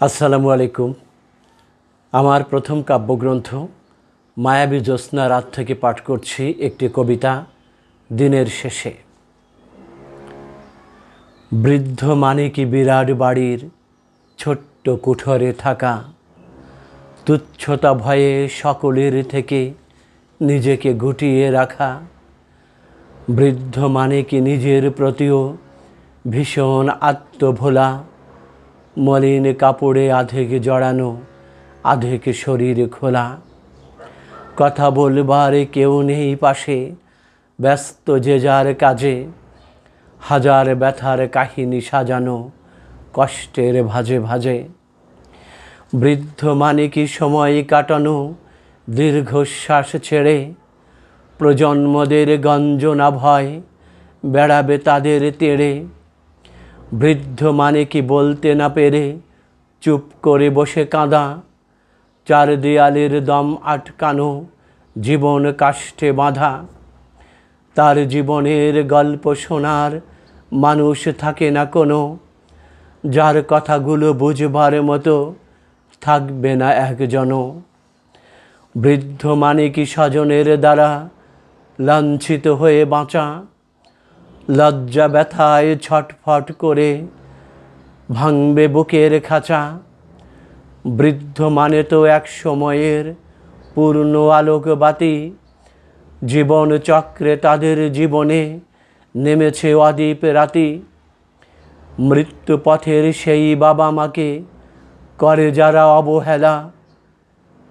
আসসালামু আলাইকুম। আমার প্রথম কাব্যগ্রন্থ মায়াবী জ্যোৎস্না রাত থেকে পাঠ করছি একটি কবিতা, দিনের শেষে। বৃদ্ধ মানে কি বিরাট বাড়ির ছোট্ট কুঠরে থাকা? তুচ্ছতা ভয়ে সকলের থেকে নিজেকে গুটিয়ে রাখা। বৃদ্ধ মানে কি নিজের প্রতিও ভীষণ আত্মভোলা? মলিন কাপড়ে আধেকে জড়ানো, আধেকে শরীর খোলা। কথা বলবার কেউ নেই পাশে, ব্যস্ত যে যার কাজে। হাজার ব্যথার কাহিনী সাজানো কষ্টের ভাজে ভাজে। বৃদ্ধ মানে কি সময় কাটানো, দীর্ঘশ্বাস ছেড়ে? প্রজন্মদের গঞ্জনা ভয় বেড়াবে তাদের তেড়ে। বৃদ্ধ মানে কি বলতে না পেরে চুপ করে বসে কাঁদা। চার দেয়ালের দম আটকানো, জীবন কাষ্ঠে বাঁধা। তার জীবনের গল্প শোনার মানুষ থাকে না কোনো। যার কথাগুলো বুঝবার মতো থাকবে না একজনও। বৃদ্ধ মানে কি স্বজনের দ্বারা লাঞ্ছিত হয়ে বাঁচা। লজ্জা ব্যথায় ছটফট করে ভাঙবে বুকের খাঁচা। বৃদ্ধ মানে তো এক সময়ের পূর্ণ আলোকবাতি জীবন চক্রে তাদের জীবনে নেমেছে অদীপ রাতি। মৃত্যু পথের সেই বাবা মাকে করে যারা অবহেলা,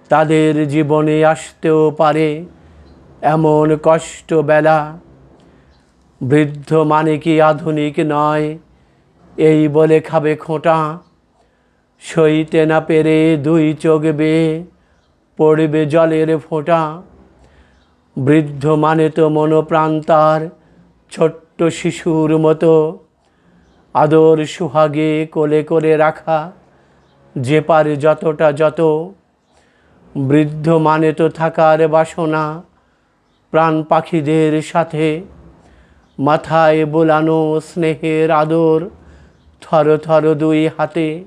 তাদের জীবনে আসতেও পারে এমন কষ্ট বেলা। বৃদ্ধ মানে কি আধুনিক নয়? এই বলে খাবে খোঁটা। সইতে না পেরে দুই চোখ বেয়ে পড়বে জলের ফোঁটা। বৃদ্ধ মানে তো মনোপ্রাণ তার ছোট্ট শিশুর মতো। আদর সুহাগে কোলে করে রাখা যে পারে যতটা যত। বৃদ্ধ মানে তো থাকার বাসনা প্রাণ পাখিদের সাথে। মাথায় বোলানো স্নেহের আদর থর থর দুই হাতে।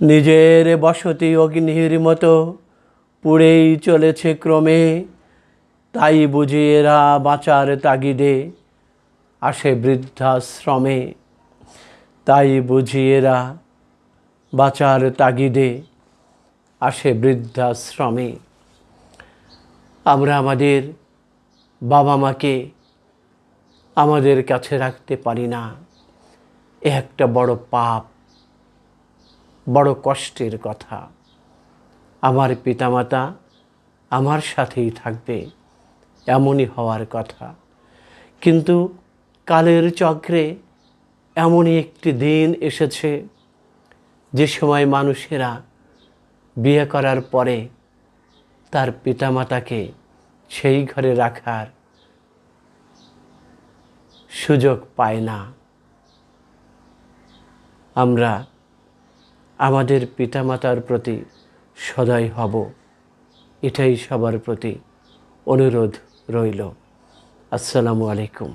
নিজের বসতি অগ্নির মতো পুড়েই চলেছে ক্রমে, তাই বুঝি এরা বাঁচার তাগিদে আসে বৃদ্ধাশ্রমে। তাই বুঝি এরা বাঁচার তাগিদে আসে বৃদ্ধাশ্রমে। আমরা আমাদের বাবা মাকে আমাদের কাছে রাখতে পারি না। এ একটা বড় পাপ, বড় কষ্টের কথা। আমার পিতামাতা আমার সাথেই থাকবে, এমনই হওয়ার কথা। কিন্তু কালের চক্রে এমনই একটি দিন এসেছে, যে সময় মানুষেরা বিয়ে করার পরে তার পিতামাতাকে সেই ঘরে রাখার সুযোগ পায় না। আমরা আমাদের পিতামাতার প্রতি সদয় হব। এটাই সবার প্রতি অনুরোধ রইল। আসসালামু আলাইকুম।